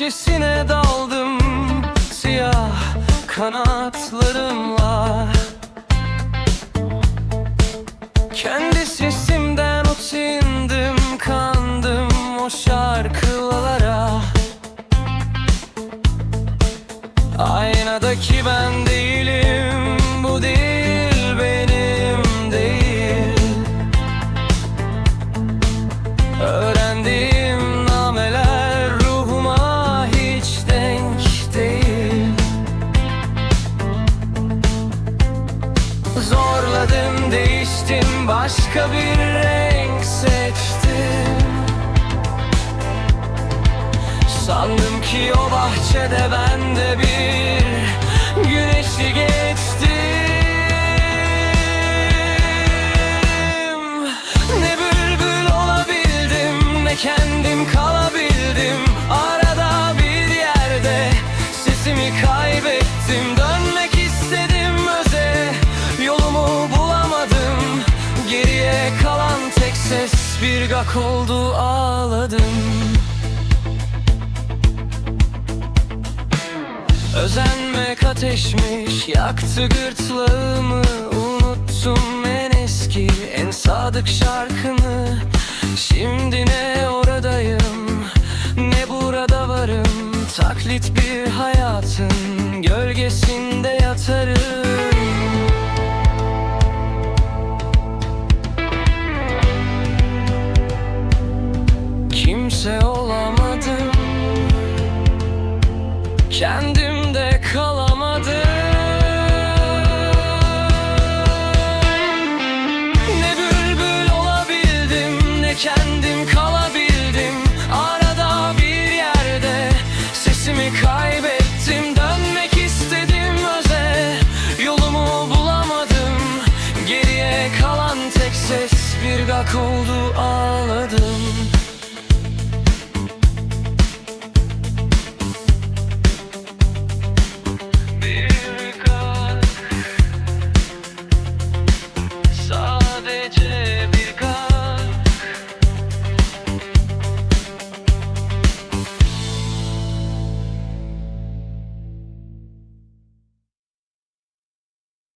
bahçesine daldım Siyah kanatlarımla. Kendi sesimden utindim Kandım o şarkılara. Aynadaki ben Zorladım değiştim başka bir renk seçtim. Sandım ki o bahçede ben de bir güneşi geçtim. Ne bülbül olabildim ne kendim kalabildim. Arada bir yerde sesimi kaybettim bir gak oldu ağladım. Özenmek ateşmiş yaktı gırtlağımı. Unuttum en eski en sadık şarkını. Şimdi ne oradayım ne burada varım. Taklit bir hayatın gölgesinde yatarım Kendimde kalamadım. Ne bülbül olabildim ne kendim kalabildim. Arada bir yerde sesimi kaybettim. Dönmek istedim öze yolumu bulamadım. Geriye kalan tek ses bir gak oldu ağladım